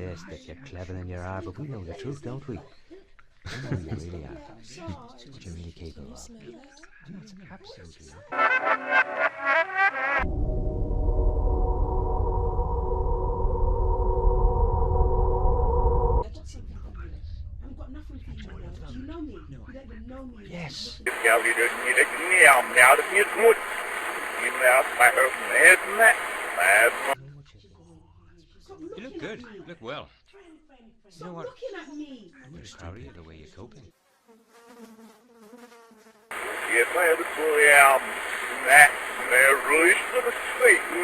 this, that you're clever than you are, but we know the truth, don't we? You really are. What you're really capable of. And that's absolutely I've got look well. Stop you know looking at me. I'm really proud the way you're coping. That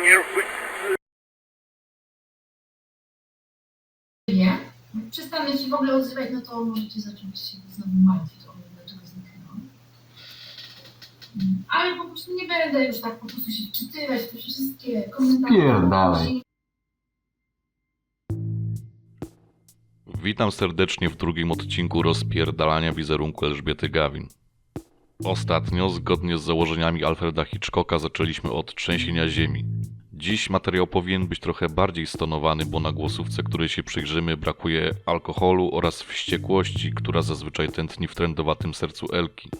your Nie? Przestanę się w ogóle odzywać, no to możecie zacząć się znowu martwić o mnie, dlaczego zniknęłam. Mm, ale po prostu nie będę już tak po prostu się wczytywać te wszystkie komentarze. Pierdalej. Witam serdecznie w drugim odcinku rozpierdalania wizerunku Elżbiety Gawin. Ostatnio, zgodnie z założeniami Alfreda Hitchcocka, zaczęliśmy od trzęsienia ziemi. Dziś materiał powinien być trochę bardziej stonowany, bo na głosówce, której się przyjrzymy, brakuje alkoholu oraz wściekłości, która zazwyczaj tętni w trendowatym sercu Elki.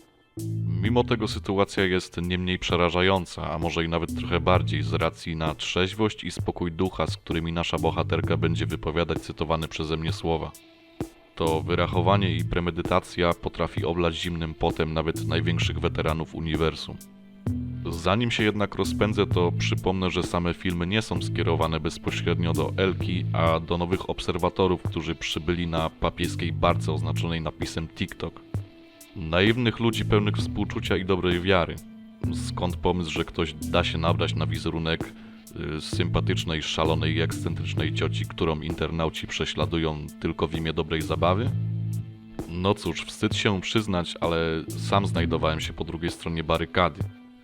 Mimo tego sytuacja jest nie mniej przerażająca, a może i nawet trochę bardziej, z racji na trzeźwość i spokój ducha, z którymi nasza bohaterka będzie wypowiadać cytowane przeze mnie słowa. To wyrachowanie i premedytacja potrafi oblać zimnym potem nawet największych weteranów uniwersum. Zanim się jednak rozpędzę, to przypomnę, że same filmy nie są skierowane bezpośrednio do Elki, a do nowych obserwatorów, którzy przybyli na papieskiej barce oznaczonej napisem TikTok. Naiwnych ludzi pełnych współczucia i dobrej wiary. Skąd pomysł, że ktoś da się nabrać na wizerunek y, sympatycznej, szalonej i ekscentrycznej cioci, którą internauci prześladują tylko w imię dobrej zabawy? No cóż, wstyd się przyznać, ale sam znajdowałem się po drugiej stronie barykady.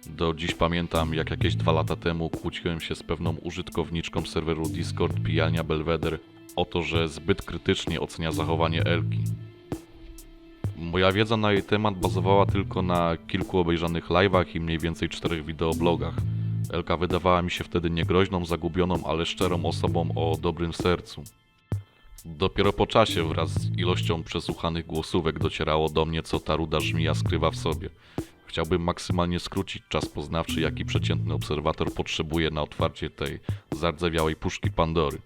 Do dziś pamiętam, jak jakieś dwa lata temu kłóciłem się z pewną użytkowniczką serweru Discord Pijalnia Belweder o to, że zbyt krytycznie ocenia zachowanie Elki. Moja wiedza na jej temat bazowała tylko na kilku obejrzanych live'ach i mniej więcej czterech wideoblogach. Elka wydawała mi się wtedy niegroźną, zagubioną, ale szczerą osobą o dobrym sercu. Dopiero po czasie wraz z ilością przesłuchanych głosówek docierało do mnie, co ta ruda żmija skrywa w sobie. Chciałbym maksymalnie skrócić czas poznawczy, jaki przeciętny obserwator potrzebuje na otwarcie tej zardzewiałej puszki Pandory.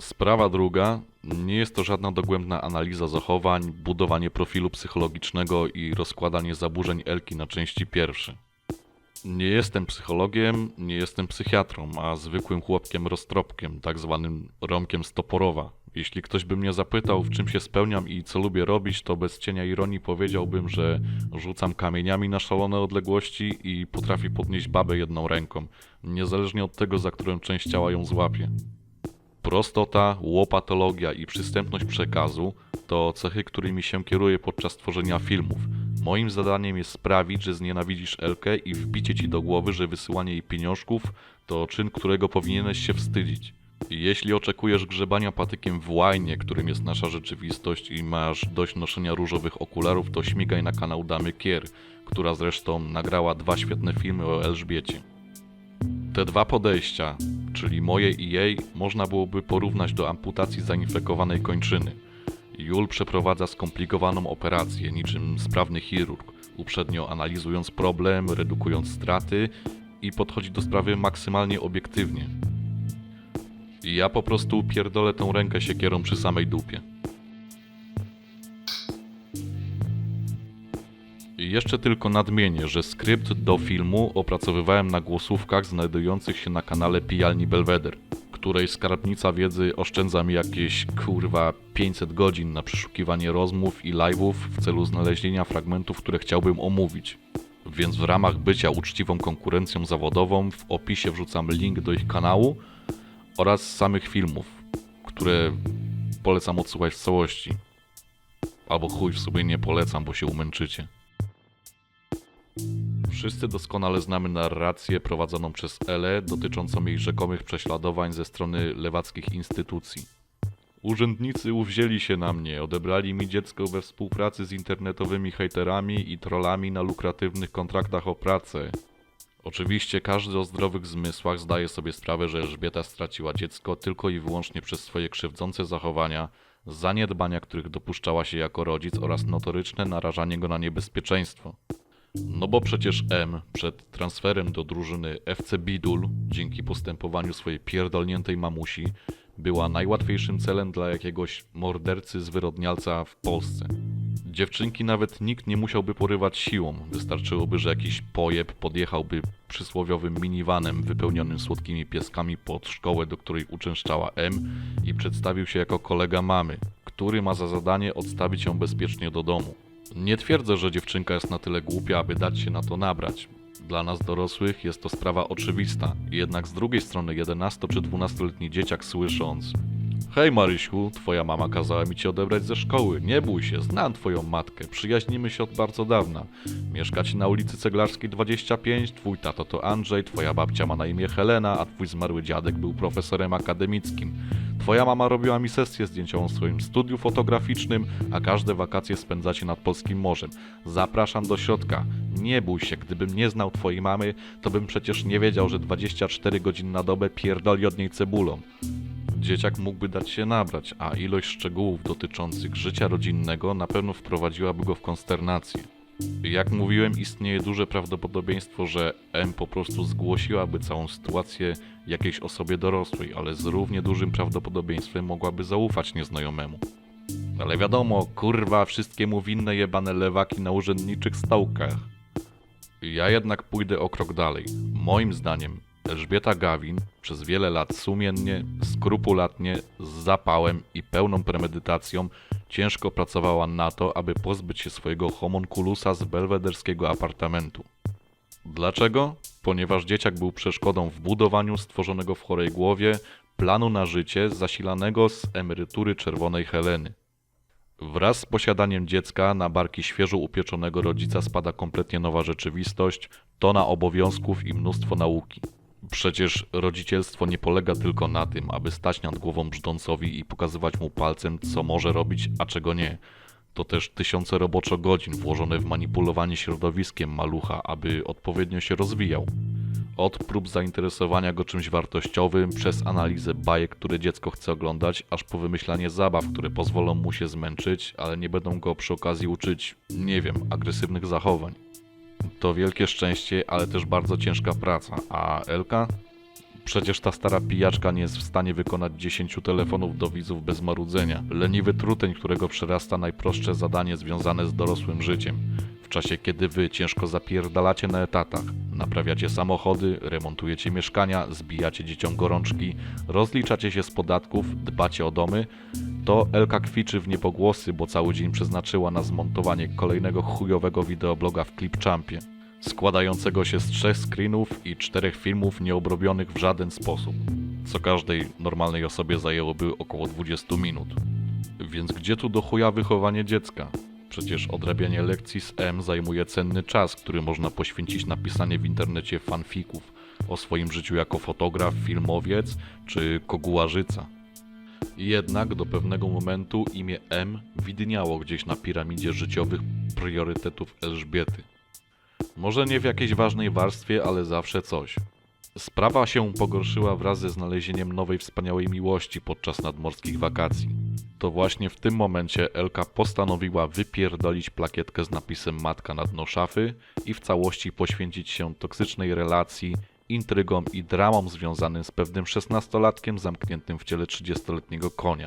Sprawa druga, nie jest to żadna dogłębna analiza zachowań, budowanie profilu psychologicznego i rozkładanie zaburzeń Elki na części pierwsze. Nie jestem psychologiem, nie jestem psychiatrą, a zwykłym chłopkiem roztropkiem, tak zwanym Romkiem z Toporowa. Jeśli ktoś by mnie zapytał, w czym się spełniam i co lubię robić, to bez cienia ironii powiedziałbym, że rzucam kamieniami na szalone odległości i potrafię podnieść babę jedną ręką, niezależnie od tego, za którą część ciała ją złapie. Prostota, łopatologia i przystępność przekazu to cechy, którymi się kieruję podczas tworzenia filmów. Moim zadaniem jest sprawić, że znienawidzisz Elkę i wbicie ci do głowy, że wysyłanie jej pieniążków to czyn, którego powinieneś się wstydzić. Jeśli oczekujesz grzebania patykiem w łajnie, którym jest nasza rzeczywistość i masz dość noszenia różowych okularów, to śmigaj na kanał Damy Kier, która zresztą nagrała dwa świetne filmy o Elżbiecie. Te dwa podejścia, czyli moje i jej, można byłoby porównać do amputacji zainfekowanej kończyny. Jul przeprowadza skomplikowaną operację, niczym sprawny chirurg, uprzednio analizując problem, redukując straty i podchodzi do sprawy maksymalnie obiektywnie. I ja po prostu pierdolę tą rękę siekierą przy samej dupie. Jeszcze tylko nadmienię, że skrypt do filmu opracowywałem na głosówkach znajdujących się na kanale Pijalni Belweder, której skarbnica wiedzy oszczędza mi jakieś kurwa 500 godzin na przeszukiwanie rozmów i live'ów w celu znalezienia fragmentów, które chciałbym omówić. Więc w ramach bycia uczciwą konkurencją zawodową w opisie wrzucam link do ich kanału oraz samych filmów, które polecam odsłuchać w całości. Albo chuj w sobie nie polecam, bo się umęczycie. Wszyscy doskonale znamy narrację prowadzoną przez Elę dotyczącą jej rzekomych prześladowań ze strony lewackich instytucji. Urzędnicy uwzięli się na mnie, odebrali mi dziecko we współpracy z internetowymi hejterami i trollami na lukratywnych kontraktach o pracę. Oczywiście każdy o zdrowych zmysłach zdaje sobie sprawę, że Elżbieta straciła dziecko tylko i wyłącznie przez swoje krzywdzące zachowania, zaniedbania, których dopuszczała się jako rodzic oraz notoryczne narażanie go na niebezpieczeństwo. No bo przecież M przed transferem do drużyny FC Bidul, dzięki postępowaniu swojej pierdolniętej mamusi, była najłatwiejszym celem dla jakiegoś mordercy zwyrodnialca w Polsce. Dziewczynki nawet nikt nie musiałby porywać siłą, wystarczyłoby, że jakiś pojeb podjechałby przysłowiowym minivanem wypełnionym słodkimi pieskami pod szkołę, do której uczęszczała M i przedstawił się jako kolega mamy, który ma za zadanie odstawić ją bezpiecznie do domu. Nie twierdzę, że dziewczynka jest na tyle głupia, aby dać się na to nabrać. Dla nas dorosłych jest to sprawa oczywista, jednak z drugiej strony 11 czy 12-letni dzieciak słysząc Hej Marysiu, twoja mama kazała mi cię odebrać ze szkoły. Nie bój się, znam twoją matkę. Przyjaźnimy się od bardzo dawna. Mieszkacie na ulicy Ceglarskiej 25, twój tato to Andrzej, twoja babcia ma na imię Helena, a twój zmarły dziadek był profesorem akademickim. Twoja mama robiła mi sesję zdjęciową w swoim studiu fotograficznym, a każde wakacje spędzacie nad Polskim Morzem. Zapraszam do środka. Nie bój się, gdybym nie znał twojej mamy, to bym przecież nie wiedział, że 24 godziny na dobę pierdoli od niej cebulą. Dzieciak mógłby dać się nabrać, a ilość szczegółów dotyczących życia rodzinnego na pewno wprowadziłaby go w konsternację. Jak mówiłem, istnieje duże prawdopodobieństwo, że M po prostu zgłosiłaby całą sytuację jakiejś osobie dorosłej, ale z równie dużym prawdopodobieństwem mogłaby zaufać nieznajomemu. Ale wiadomo, kurwa, wszystkiemu winne jebane lewaki na urzędniczych stołkach. Ja jednak pójdę o krok dalej. Moim zdaniem Elżbieta Gawin przez wiele lat sumiennie, skrupulatnie, z zapałem i pełną premedytacją ciężko pracowała na to, aby pozbyć się swojego homunculusa z belwederskiego apartamentu. Dlaczego? Ponieważ dzieciak był przeszkodą w budowaniu stworzonego w chorej głowie planu na życie zasilanego z emerytury czerwonej Heleny. Wraz z posiadaniem dziecka na barki świeżo upieczonego rodzica spada kompletnie nowa rzeczywistość, tona obowiązków i mnóstwo nauki. Przecież rodzicielstwo nie polega tylko na tym, aby stać nad głową brzdącowi i pokazywać mu palcem, co może robić, a czego nie. To też tysiące roboczo godzin włożone w manipulowanie środowiskiem malucha, aby odpowiednio się rozwijał. Od prób zainteresowania go czymś wartościowym, przez analizę bajek, które dziecko chce oglądać, aż po wymyślanie zabaw, które pozwolą mu się zmęczyć, ale nie będą go przy okazji uczyć, nie wiem, agresywnych zachowań. To wielkie szczęście, ale też bardzo ciężka praca. A Elka? Przecież ta stara pijaczka nie jest w stanie wykonać 10 telefonów do widzów bez marudzenia. Leniwy truteń, którego przerasta najprostsze zadanie związane z dorosłym życiem. W czasie kiedy wy ciężko zapierdalacie na etatach, naprawiacie samochody, remontujecie mieszkania, zbijacie dzieciom gorączki, rozliczacie się z podatków, dbacie o domy, to Elka kwiczy w niepogłosy, bo cały dzień przeznaczyła na zmontowanie kolejnego chujowego wideobloga w Clipchampie, składającego się z trzech screenów i czterech filmów nieobrobionych w żaden sposób, co każdej normalnej osobie zajęłoby około 20 minut. Więc gdzie tu do chuja wychowanie dziecka? Przecież odrabianie lekcji z M zajmuje cenny czas, który można poświęcić na pisanie w internecie fanfików o swoim życiu jako fotograf, filmowiec czy kogułażyca. Jednak do pewnego momentu imię M widniało gdzieś na piramidzie życiowych priorytetów Elżbiety. Może nie w jakiejś ważnej warstwie, ale zawsze coś. Sprawa się pogorszyła wraz ze znalezieniem nowej wspaniałej miłości podczas nadmorskich wakacji. To właśnie w tym momencie Elka postanowiła wypierdolić plakietkę z napisem matka na dno szafy i w całości poświęcić się toksycznej relacji, intrygom i dramom związanym z pewnym szesnastolatkiem zamkniętym w ciele 30-letniego konia.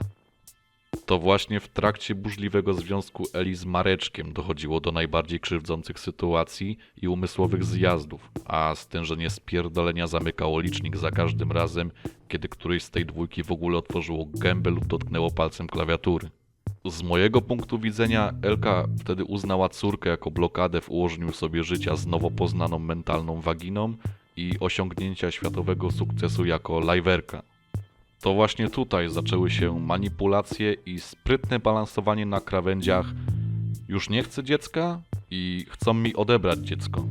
To właśnie w trakcie burzliwego związku Eli z Mareczkiem dochodziło do najbardziej krzywdzących sytuacji i umysłowych zjazdów, a stężenie spierdolenia zamykało licznik za każdym razem, kiedy któryś z tej dwójki w ogóle otworzyło gębę lub dotknęło palcem klawiatury. Z mojego punktu widzenia Elka wtedy uznała córkę jako blokadę w ułożeniu sobie życia z nowo poznaną mentalną waginą i osiągnięcia światowego sukcesu jako liveerka. To właśnie tutaj zaczęły się manipulacje i sprytne balansowanie na krawędziach już nie chcę dziecka i chcą mi odebrać dziecko.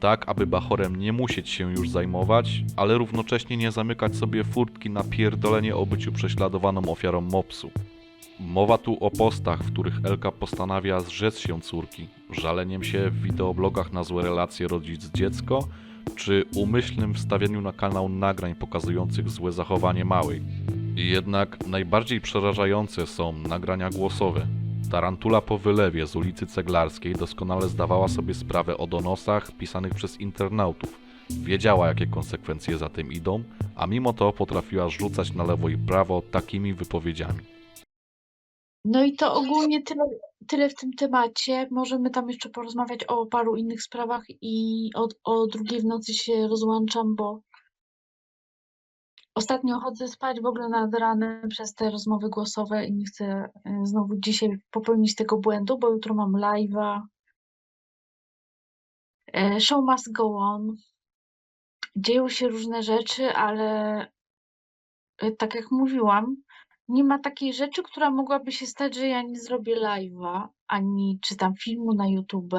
Tak, aby bachorem nie musieć się już zajmować, ale równocześnie nie zamykać sobie furtki na pierdolenie o byciu prześladowaną ofiarą mopsu. Mowa tu o postach, w których Elka postanawia zrzec się córki, żaleniem się w wideoblogach na złe relacje rodzic-dziecko, czy umyślnym wstawianiu na kanał nagrań pokazujących złe zachowanie małej. Jednak najbardziej przerażające są nagrania głosowe. Tarantula po wylewie z ulicy Ceglarskiej doskonale zdawała sobie sprawę o donosach pisanych przez internautów. Wiedziała, jakie konsekwencje za tym idą, a mimo to potrafiła rzucać na lewo i prawo takimi wypowiedziami. No i to ogólnie tyle, tyle w tym temacie. Możemy tam jeszcze porozmawiać o paru innych sprawach i o, o drugiej w nocy się rozłączam, bo ostatnio chodzę spać w ogóle nad ranem przez te rozmowy głosowe i nie chcę e, znowu dzisiaj popełnić tego błędu, bo jutro mam live'a. E, Show must go on. Dzieją się różne rzeczy, ale e, tak jak mówiłam, nie ma takiej rzeczy, która mogłaby się stać, że ja nie zrobię live'a, ani czytam filmu na YouTube.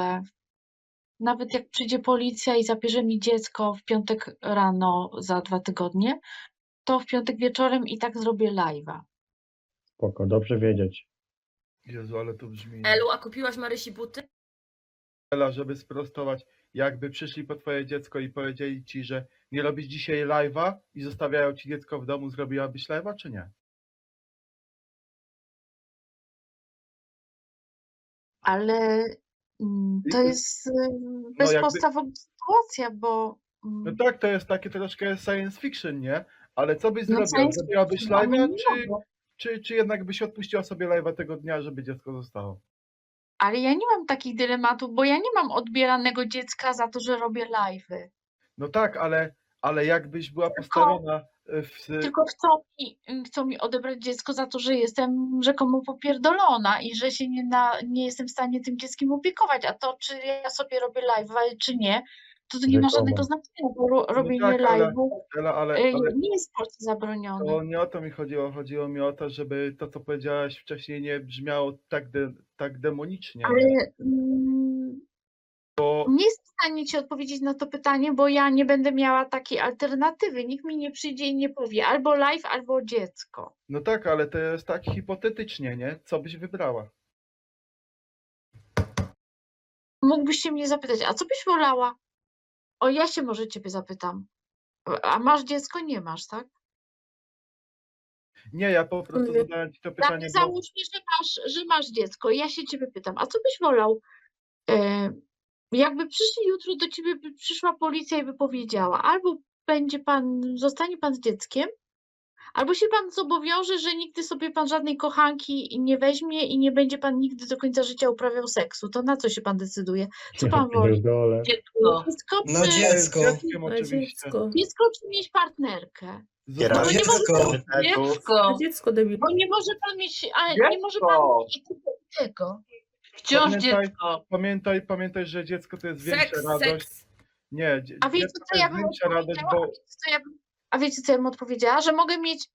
Nawet jak przyjdzie policja i zabierze mi dziecko w piątek rano za dwa tygodnie, to w piątek wieczorem i tak zrobię live'a. Spoko, dobrze wiedzieć. Jezu, ale to brzmi. Elu, a kupiłaś Marysi buty? Ela, żeby sprostować, jakby przyszli po twoje dziecko i powiedzieli ci, że nie robisz dzisiaj live'a i zostawiają ci dziecko w domu, zrobiłabyś live'a, czy nie? Ale mm, to jest y, jakby- bezpodstawowa sytuacja, bo mm, No tak, to jest takie troszkę science fiction, nie? Ale co byś no science Zrobiłabyś live'a, czy, czy, czy jednak byś odpuściła sobie live'a tego dnia, żeby dziecko zostało? Ale ja nie mam takich dylematów, bo ja nie mam odbieranego dziecka za to, że robię live'y. No tak, ale, ale jakbyś była postawiona e, w... Tylko chcą mi, chcą mi odebrać dziecko za to, że jestem rzekomo popierdolona i że się nie, na, nie jestem w stanie tym dzieckiem opiekować. A to, czy ja sobie robię live, czy nie, to, to nie ma żadnego znaczenia, bo ro, robienie tak, ale- live'u Ela, ale, y, ale nie jest w Polsce zabronione. to nie o to mi chodziło. Chodziło mi o to, żeby to, co powiedziałaś wcześniej, nie brzmiało tak, de, tak demonicznie. Ale mm, Bo nie jestem w stanie ci odpowiedzieć na to pytanie, bo ja nie będę miała takiej alternatywy. Nikt mi nie przyjdzie i nie powie albo live, albo dziecko. No tak, ale to jest tak hipotetycznie, nie? Co byś wybrała? Mógłbyś się mnie zapytać, a co byś wolała? O, ja się może ciebie zapytam. A masz dziecko? Nie masz, tak? Nie, ja po prostu Nie. zadałem ci to pytanie, mnie bo załóżmy, że masz, że masz dziecko. Ja się ciebie pytam, a co byś wolał? E, jakby przyszli jutro do ciebie, by przyszła policja i by powiedziała, albo będzie pan, zostanie pan z dzieckiem, albo się pan zobowiąże, że nigdy sobie pan żadnej kochanki nie weźmie i nie będzie pan nigdy do końca życia uprawiał seksu. To na co się pan decyduje? Co pan woli? Dziecko. Dziecko No czy, dziecko. A oczywiście. dziecko. dziecko czy mieć partnerkę? Dziecko. No Dziecko. Dziecko debil. bo nie może pan mieć, a nie może pan mieć tego. Wciąż Pamiętaj- dziecko. Pamiętaj, pamiętaj, że dziecko to jest większa Seks, radość. seks. Nie, dzie- A wiecie, dziecko co to ja jest bym większa radość, odpowiedziała? bo A wiecie, co ja bym, odpowiedziała? Że mogę mieć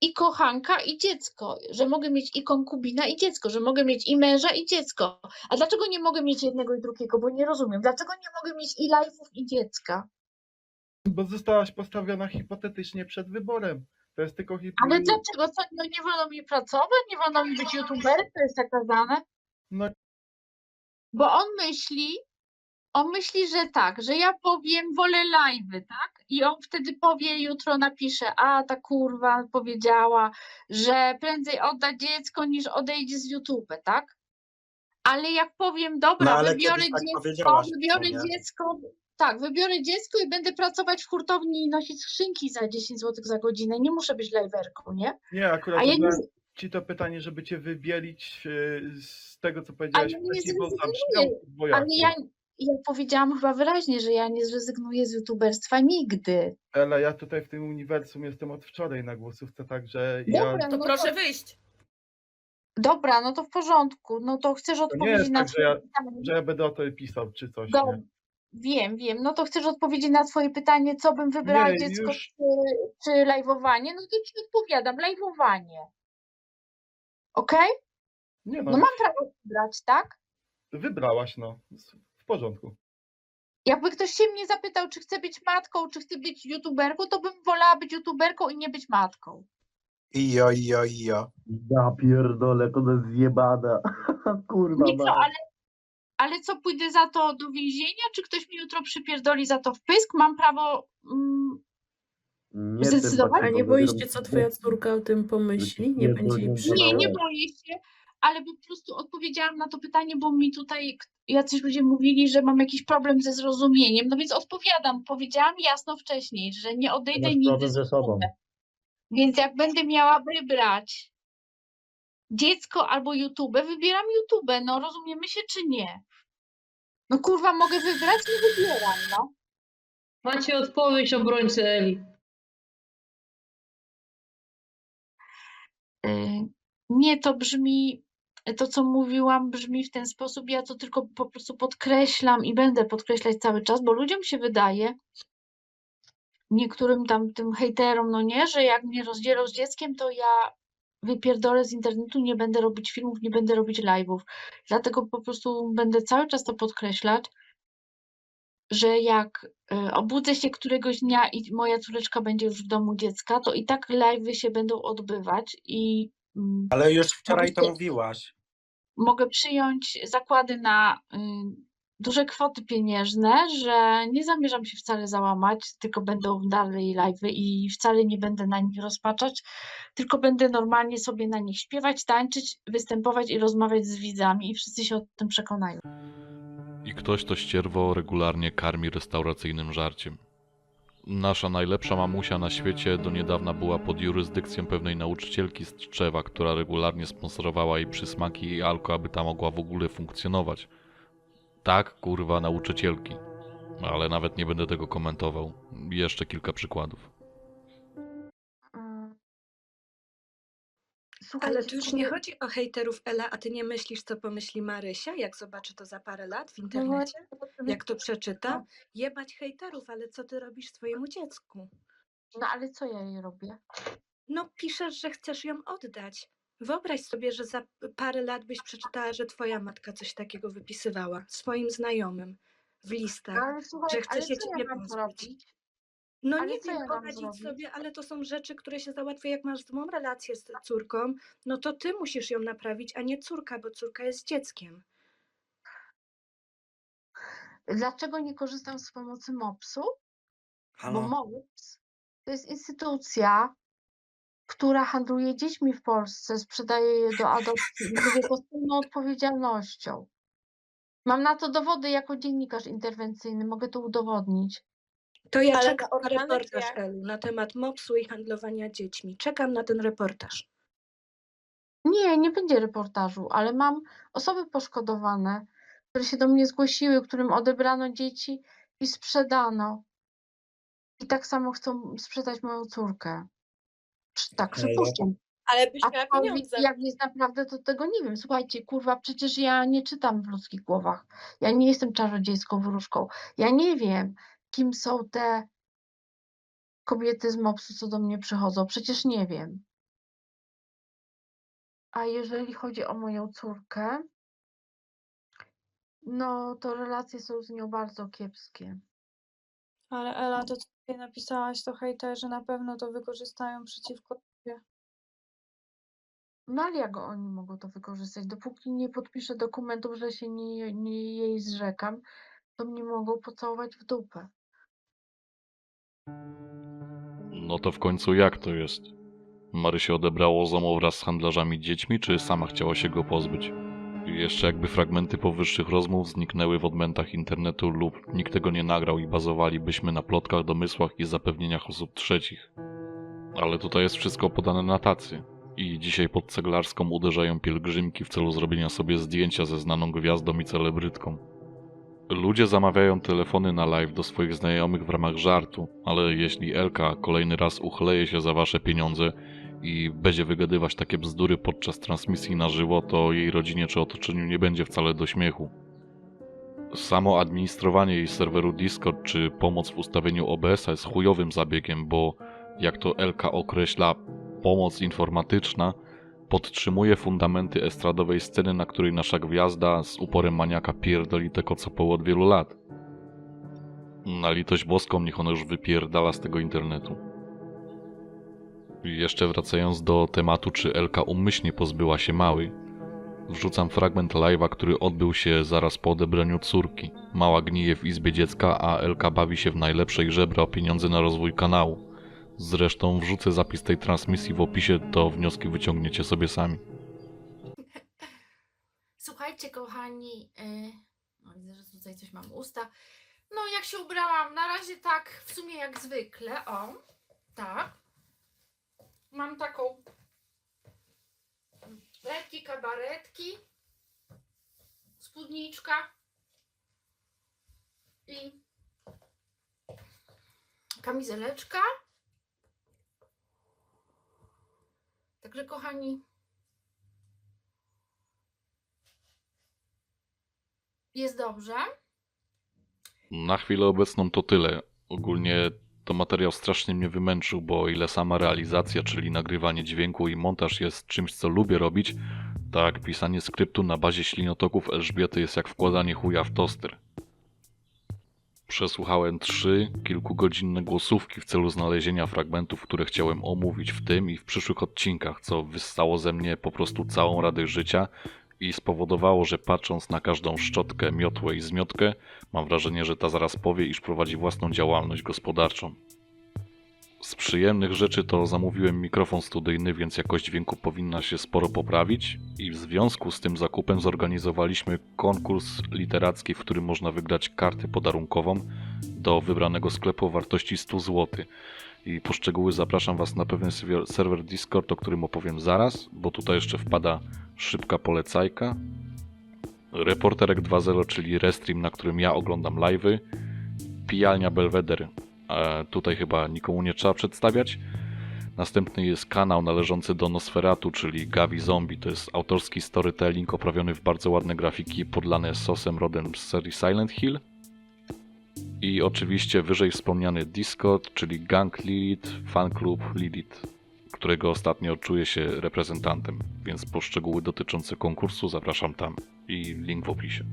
i kochanka, i dziecko, że mogę mieć i konkubina, i dziecko, że mogę mieć i męża, i dziecko. A dlaczego nie mogę mieć jednego i drugiego? Bo nie rozumiem. Dlaczego nie mogę mieć i live'ów, i dziecka? Bo zostałaś postawiona hipotetycznie przed wyborem. To jest tylko hip... Ale dlaczego? Co, no nie wolno mi pracować? Nie wolno mi być youtuberem? To jest zakazane? Bo on myśli, on myśli, że tak, że ja powiem, wolę live'y, tak? I on wtedy powie, jutro napisze, a ta kurwa powiedziała, że prędzej odda dziecko niż odejdzie z YouTube, tak? Ale jak powiem, dobra, No, wybiorę tak dziecko, powiedziałaś, wybiorę nie? dziecko, tak, wybiorę dziecko i będę pracować w hurtowni i nosić skrzynki za 10 zł za godzinę. Nie muszę być live'erką, nie? nie, akurat A ja nie, ci to pytanie, żeby cię wybielić e, z tego, co nie wcześniej, bo dwojako. ale ja, ja powiedziałam chyba wyraźnie, że ja nie zrezygnuję z youtuberstwa nigdy. Ela, ja tutaj w tym uniwersum jestem od wczoraj na głosówce, także Dobra, ja... To no proszę wyjść. Dobra, no to w porządku. No to chcesz nie odpowiedzieć jest na tak, że twoje ja- pytanie. że ja będę o to pisał, czy coś, Do, nie? wiem, wiem. No to chcesz odpowiedzieć na twoje pytanie, co bym wybrała Nie, dziecko już- czy, czy live'owanie? No to ci odpowiadam, live'owanie. Okej? Nie No no, mam prawo wybrać, tak? wybrałaś, no. W porządku. Jakby ktoś się mnie zapytał, czy chcę być matką, czy chcę być youtuberką, to bym wolała być youtuberką i nie być matką. Ijo, ijo, ijo. Ja pierdolę, to jest zjebana. Kurwa, Nie co, ale, ale co, pójdę za to do więzienia, czy ktoś mi jutro przypierdoli za to w pysk? Mam prawo... Mm, Nie zdecydowanie. Nie bo boisz się, co twoja córka o tym pomyśli? Nie Nie, będzie jej nie, nie, boję się, ale po prostu odpowiedziałam na to pytanie, bo mi tutaj jacyś ludzie mówili, że mam jakiś problem ze zrozumieniem, no więc odpowiadam. Powiedziałam jasno wcześniej, że nie odejdę Masz nigdy ze sobą. YouTube. Więc jak będę miała wybrać dziecko albo YouTube, wybieram YouTube. No rozumiemy się czy nie? No kurwa, mogę wybrać? Nie wybieram, no. Macie odpowiedź obrońcy Eli. Nie, to brzmi, to co mówiłam brzmi w ten sposób, ja to tylko po prostu podkreślam i będę podkreślać cały czas, bo ludziom się wydaje, niektórym tam tym hejterom, no nie, że jak mnie rozdzielą z dzieckiem, to ja wypierdolę z internetu, nie będę robić filmów, nie będę robić live'ów. Dlatego po prostu będę cały czas to podkreślać, że jak y, obudzę się któregoś dnia i moja córeczka będzie już w domu dziecka, to i tak live'y się będą odbywać i mm, Ale już wczoraj to mówiłaś. mogę przyjąć zakłady na y, duże kwoty pieniężne, że nie zamierzam się wcale załamać, tylko będą dalej live'y i wcale nie będę na nich rozpaczać, tylko będę normalnie sobie na nich śpiewać, tańczyć, występować i rozmawiać z widzami i wszyscy się o tym przekonają. I ktoś to ścierwo regularnie karmi restauracyjnym żarciem. Nasza najlepsza mamusia na świecie do niedawna była pod jurysdykcją pewnej nauczycielki z Tczewa, która regularnie sponsorowała jej przysmaki i alko, aby ta mogła w ogóle funkcjonować. Tak, kurwa, nauczycielki. Ale nawet nie będę tego komentował. Jeszcze kilka przykładów. Ale tu już nie chodzi o hejterów Ela, a ty nie myślisz, co pomyśli Marysia, jak zobaczy to za parę lat w No internecie? Jak to przeczyta? Jebać hejterów, ale co ty robisz swojemu dziecku? No ale co ja jej robię? No piszesz, że chcesz ją oddać. Wyobraź sobie, że za parę lat byś przeczytała, że twoja matka coś takiego wypisywała swoim znajomym w listach. Ale słuchaj, że chce ale się co ciebie ja mam pozbyć. zrobić? No Ale nie ja wiem, mam poradzić zrobić? sobie, ale to są rzeczy, które się załatwia, jak masz złą relację z córką, no to ty musisz ją naprawić, a nie córka, bo córka jest dzieckiem. Dlaczego nie korzystam z pomocy MOPS-u? Bo Halo? MOPS to jest instytucja, która handluje dziećmi w Polsce, sprzedaje je do adopcji i to z pełną odpowiedzialnością. Mam na to dowody jako dziennikarz interwencyjny, mogę to udowodnić. To ja Ale czekam na reportaż jak? Elu na temat MOPS-u i handlowania dziećmi. Czekam na ten reportaż. Nie, nie będzie reportażu, ale mam osoby poszkodowane, które się do mnie zgłosiły, którym odebrano dzieci i sprzedano. I tak samo chcą sprzedać moją córkę. Tak, przypuszczam. Ale byś miała pieniądze. jak jest naprawdę, to tego nie wiem. Słuchajcie, kurwa, przecież ja nie czytam w ludzkich głowach. Ja nie jestem czarodziejską wróżką. Ja nie wiem, kim są te kobiety z MOPS-u, co do mnie przychodzą. Przecież nie wiem. A jeżeli chodzi o moją córkę, no to relacje są z nią bardzo kiepskie. Ale Ela, to co tutaj napisałaś, to hejterzy na pewno to wykorzystają przeciwko tobie. No ale jak oni mogą to wykorzystać? Dopóki nie podpiszę dokumentów, że się nie, nie jej zrzekam, to mnie mogą pocałować w dupę. No to w końcu jak to jest? Marysia odebrało ZOMO wraz z handlarzami dziećmi, czy sama chciała się go pozbyć? I jeszcze jakby fragmenty powyższych rozmów zniknęły w odmętach internetu lub nikt tego nie nagrał i bazowalibyśmy na plotkach, domysłach i zapewnieniach osób trzecich. Ale tutaj jest wszystko podane na tacy. I dzisiaj pod ceglarską uderzają pielgrzymki w celu zrobienia sobie zdjęcia ze znaną gwiazdą i celebrytką. Ludzie zamawiają telefony na live do swoich znajomych w ramach żartu, ale jeśli Elka kolejny raz uchleje się za wasze pieniądze i będzie wygadywać takie bzdury podczas transmisji na żywo, to jej rodzinie czy otoczeniu nie będzie wcale do śmiechu. Samo administrowanie jej serweru Discord czy pomoc w ustawieniu OBS-a jest chujowym zabiegiem, bo jak to Elka określa, pomoc informatyczna podtrzymuje fundamenty estradowej sceny, na której nasza gwiazda z uporem maniaka pierdoli tego co po od wielu lat. Na litość boską niech ona już wypierdala z tego internetu. I jeszcze wracając do tematu, czy Elka umyślnie pozbyła się Mały, wrzucam fragment live'a, który odbył się zaraz po odebraniu córki. Mała gnije w izbie dziecka, a Elka bawi się w najlepsze i żebra o pieniądze na rozwój kanału. Zresztą wrzucę zapis tej transmisji w opisie, to wnioski wyciągniecie sobie sami. Słuchajcie, kochani, yy, no widzę, że tutaj coś mam usta. No, jak się ubrałam, na razie tak, w sumie jak zwykle, o, tak. Mam taką lekkie kabaretki, spódniczka i kamizeleczka. Także, kochani, jest dobrze. Na chwilę obecną to tyle. Ogólnie to materiał strasznie mnie wymęczył, bo o ile sama realizacja, czyli nagrywanie dźwięku i montaż jest czymś, co lubię robić, tak pisanie skryptu na bazie ślinotoków Elżbiety jest jak wkładanie chuja w toster. Przesłuchałem trzy kilkugodzinne głosówki w celu znalezienia fragmentów, które chciałem omówić w tym i w przyszłych odcinkach, co wyssało ze mnie po prostu całą radość życia i spowodowało, że patrząc na każdą szczotkę, miotłę i zmiotkę, mam wrażenie, że ta zaraz powie, iż prowadzi własną działalność gospodarczą. Z przyjemnych rzeczy to zamówiłem mikrofon studyjny, więc jakość dźwięku powinna się sporo poprawić i w związku z tym zakupem zorganizowaliśmy konkurs literacki, w którym można wygrać kartę podarunkową do wybranego sklepu o wartości 100 zł. I po szczegóły zapraszam Was na pewien serwer- Discord, o którym opowiem zaraz, bo tutaj jeszcze wpada szybka polecajka. Reporterek 2.0, czyli restream, na którym ja oglądam live'y. Pijalnia Belweder, tutaj chyba nikomu nie trzeba przedstawiać. Następny jest kanał należący do Nosferatu, czyli Gavi Zombie. To jest autorski storytelling oprawiony w bardzo ładne grafiki, podlane sosem rodem z serii Silent Hill. I oczywiście wyżej wspomniany Discord, czyli Gang Lilith, Fan Club Lilith, którego ostatnio czuję się reprezentantem, więc po szczegóły dotyczące konkursu zapraszam tam i link w opisie.